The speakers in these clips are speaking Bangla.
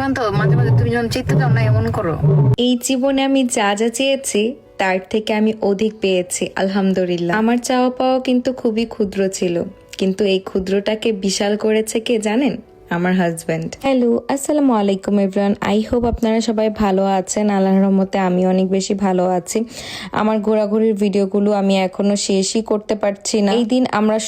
সীমান্ত মাঝে মাঝে তুমি যখন চিত্তে চাও না, এমন করো। এই জীবনে আমি যা যা চেয়েছি, তার থেকে আমি অধিক পেয়েছি, আলহামদুলিল্লাহ। আমার চাওয়া পাওয়া কিন্তু খুবই ক্ষুদ্র ছিল। কিন্তু এই ক্ষুদ্রটাকে বিশাল করেছে কে জানেন? আমার হাজব্যান্ড হ্যালো আসসালামু আলাইকুম এভরিওয়ান আই হোপ আপনারা সবাই ভালো আছেন। আল্লাহর রহমতে আমি অনেক বেশি ভালো আছি। আমার ঘোরাঘুরির ভিডিওগুলো আমি এখনও শেষই করতে পারছি না। এই দিন আমরা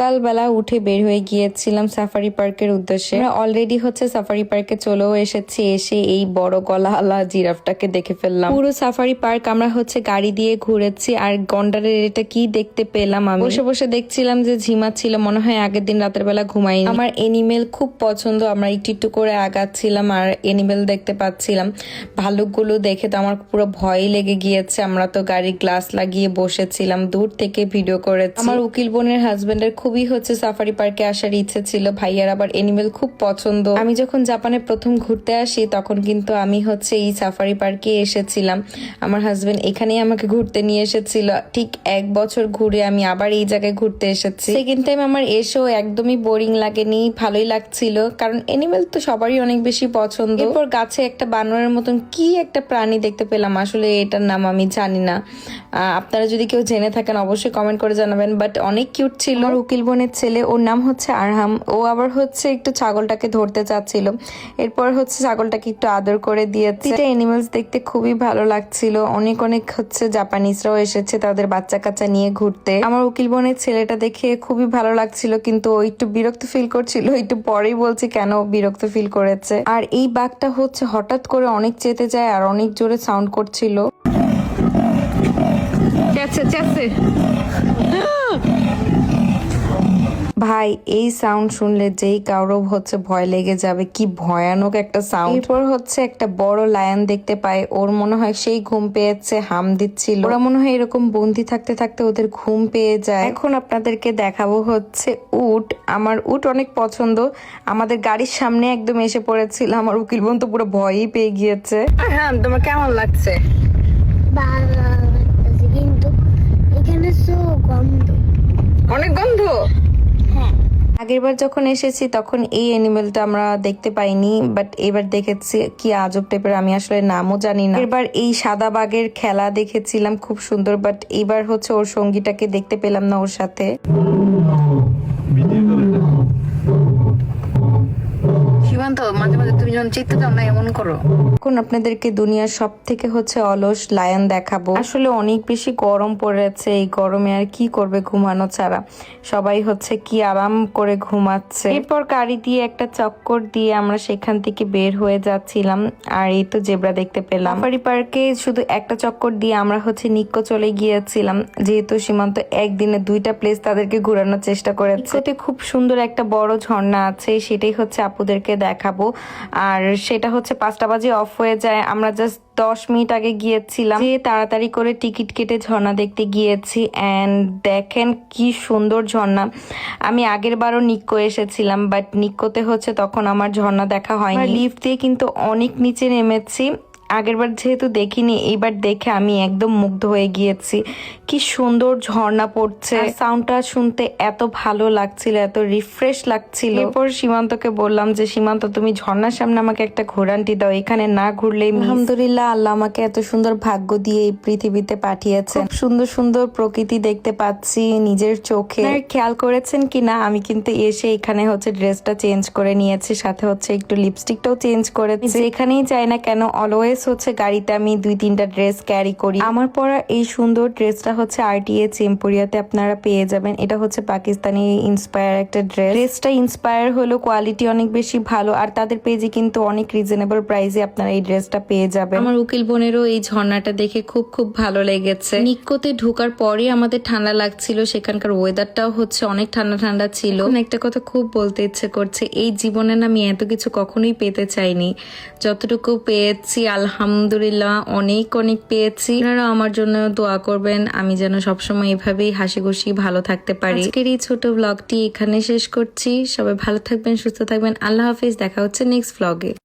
সকালবেলা উঠে বের হয়ে গিয়েছিলাম সাফারি পার্কের উদ্দেশ্যে। অলরেডি হচ্ছে সাফারি পার্কে চলেও এসেছি, এসে এই বড় গলাওয়ালা জিরাফটাকে দেখে ফেললাম। পুরো সাফারি পার্ক আমরা হচ্ছে গাড়ি দিয়ে ঘুরেছি, আর গন্ডারের এটা কি দেখতে পেলাম আমি? বসে বসে দেখছিলাম যে ঝিমা ছিল, মনে হয় আগের দিন রাতের বেলা ঘুমাইনি আমার এনিমেল খুব পছন্দ, আমরা একটু একটু করে আগাচ্ছিলাম, আর এনিমেল দেখতে পাচ্ছিলাম। ভালুকগুলো দেখে তো আমার পুরো ভয় লেগে গিয়েছে, আমরা তো গাড়ির গ্লাস লাগিয়ে বসেছিলাম, দূর থেকে ভিডিও করেছি। আমার উকিল বোনের হাজবেন্ডের খুবই হচ্ছে সাফারি পার্কে আসার ইচ্ছে ছিল। ভাইয়ার আবার এনিমেল খুব পছন্দ। আমি যখন জাপানে প্রথম ঘুরতে আসি, তখন কিন্তু আমি হচ্ছে এই সাফারি পার্কে এসেছিলাম। আমার হাজবেন্ড এখানেই আমাকে ঘুরতে নিয়ে এসেছিল। ঠিক এক বছর ঘুরে আমি আবার এই জায়গায় ঘুরতে এসেছি। সেকেন্ড টাইম আমার এসেও একদমই বোরিং লাগেনি, ভালোই লাগছিল। কারণ এনিমেল তো সবারই অনেক বেশি পছন্দ। এরপর গাছে একটা বানরের মতন কি একটা প্রাণী দেখতে পেলাম, আসলে এটার নাম আমি জানি না। আপনারা যদি কেউ জেনে থাকেন, অবশ্যই কমেন্ট করে জানাবেন। বাট অনেক কিউট ছিল। উকিল বোনের ছেলে ওর নাম হচ্ছে আরহাম। ও আবার হচ্ছে একটু ছাগলটাকে ধরতে চাচ্ছিল। এরপর হচ্ছে ছাগলটাকে একটু আদর করে দিয়েছে। এটা দেখতে খুবই ভালো লাগছিল। অনেক অনেক হচ্ছে জাপানিজরাও এসেছে তাদের বাচ্চা কাচ্চা নিয়ে ঘুরতে। আমার উকিল বোনের ছেলেটা দেখে খুবই ভালো লাগছিল কিন্তু ও একটু বিরক্ত ফিল করছিল। একটু পরেই বলছি কেন বিরক্ত ফিল করেছে? আর এই বাঘটা হচ্ছে হঠাৎ করে অনেক চেতে যায় আর অনেক জোরে সাউন্ড করছিল। চেচ্ছে চেচ্ছে ভাই এই সাউন্ড শুনলে যেই কারও হচ্ছে ভয় লেগে যাবে কি ভয়ানক একটা সাউন্ড এরপর হচ্ছে একটা বড় লায়ন দেখতে পায় ওর মনে হয় সেই ঘুম পেয়েছে হাম দিচ্ছিল। ওরা মনে হয় এরকম বন্দি থাকতে থাকতে ওদের ঘুম পেয়ে যায়। এখন আপনাদেরকে দেখাবো হচ্ছে উট। আমার উট অনেক পছন্দ। আমাদের গাড়ির সামনে একদম এসে পড়েছিল আমার উকিল বোন তো পুরো ভয়ই পেয়ে গিয়েছে। হ্যাঁ তোমার কেমন লাগছে? কিন্তু এখানে অনেক গন্ধ? আগেরবার যখন এসেছি, তখন এই অ্যানিমেলটা আমরা দেখতে পাইনি বাট এবার দেখেছি কি আজব টাইপের আমি আসলে নামও জানি না। এবার এই সাদা বাঘের খেলা দেখেছিলাম, খুব সুন্দর বাট এবার হচ্ছে ওর সঙ্গীটাকে দেখতে পেলাম না ওর সাথে। যখন চিত্তে চাও না এমন করো। এখন আপনাদেরকে দুনিয়ার সব থেকে হচ্ছে অলস লায়ন দেখাবো। আসলে অনেক বেশি গরম পড়েছে, এই গরমে আর কি করবে ঘুমানো ছাড়া? সবাই হচ্ছে কি আরাম করে ঘুমাচ্ছে। এরপর গাড়ি দিয়ে একটা চক্কর দিয়ে আমরা সেখান থেকে বের হয়ে যাচ্ছিলাম, আর এই তো জেব্রা দেখতে পেলাম। সাফারি পার্কে শুধু একটা চক্কর দিয়ে আমরা হচ্ছে নিক্কো চলে গিয়েছিলাম, যেহেতু সীমান্ত একদিনে দুইটা প্লেস তাদেরকে ঘোরানোর চেষ্টা করেছে। খুব সুন্দর একটা বড় ঝর্ণা আছে, সেটাই হচ্ছে আপুদেরকে দেখাবো। আর সেটা হচ্ছে পাঁচটা বাজে অফ হয়ে যায়। আমরা জাস্ট দশ মিনিট আগে গিয়েছিলাম। যে তাড়াতাড়ি করে টিকিট কেটে ঝর্ণা দেখতে গিয়েছি। অ্যান্ড দেখেন কি সুন্দর ঝর্ণা। আমি আগের বারও নিক্কো এসেছিলাম বাট নিক্কোতে হচ্ছে তখন আমার ঝর্ণা দেখা হয়নি। লিফট দিয়ে কিন্তু অনেক নিচে নেমেছি। আগেরবার যেহেতু দেখিনি এইবার দেখে আমি একদম মুগ্ধ হয়ে গিয়েছি। কি সুন্দর ঝর্ণা পড়ছে। সাউন্ডটা শুনতে এত ভালো লাগছিল এত রিফ্রেশ লাগছিল। এরপর সীমান্তকে বললাম যে সীমান্ত তুমি ঝর্ণার সামনে আমাকে একটা ঘোরানটি দাও। এখানে না ঘুরলেই আলহামদুলিল্লাহ আল্লাহ আমাকে এত সুন্দর ভাগ্য দিয়ে এই পৃথিবীতে পাঠিয়েছে সুন্দর সুন্দর প্রকৃতি দেখতে পাচ্ছি নিজের চোখে। খেয়াল করেছেন কিনা আমি কিন্তু এসে এখানে হচ্ছে ড্রেসটা চেঞ্জ করে নিয়েছি সাথে হচ্ছে একটু লিপস্টিকটাও চেঞ্জ করেছি। যেখানেই যাই না কেন অলওয়েজ হচ্ছে গাড়িতে আমি দুই তিনটা ড্রেস ক্যারি করি। আমার পরা এই সুন্দর ড্রেসটা হচ্ছে আরটিএচ এম্পোরিয়াতে আপনারা পেয়ে যাবেন। এটা হচ্ছে পাকিস্তানি ইন্সপায়ার একটা ড্রেস। ড্রেসটা ইন্সপায়ার হলো কোয়ালিটি অনেক বেশি ভালো আর তাদের পেজে কিন্তু অনেক রিজনেবল প্রাইসে আপনারা এই ড্রেসটা পেয়ে যাবেন। আমার উকিল বোনেরও এই ঝর্ণাটা দেখে খুব খুব ভালো লেগেছে। নিক্কোতে ঢোকার পরই আমাদের ঠান্ডা লাগছিল সেখানকার ওয়েদারটাও হচ্ছে অনেক ঠান্ডা ঠান্ডা ছিল। একটা কথা খুব বলতে ইচ্ছে করছে এই জীবনে না আমি এত কিছু কখনোই পেতে চাইনি। যতটুকু পেয়েছি আলহামদুলিল্লাহ, অনেক অনেক পেয়েছি। আপনারা আমার জন্য দোয়া করবেন, আমি যেন সবসময় এভাবেই হাসি খুশি ভালো থাকতে পারি। আজকের এই ছোট ব্লগটি এখানে শেষ করছি। সবাই ভালো থাকবেন, সুস্থ থাকবেন। আল্লাহ হাফিজ, দেখা হচ্ছে নেক্সট ব্লগে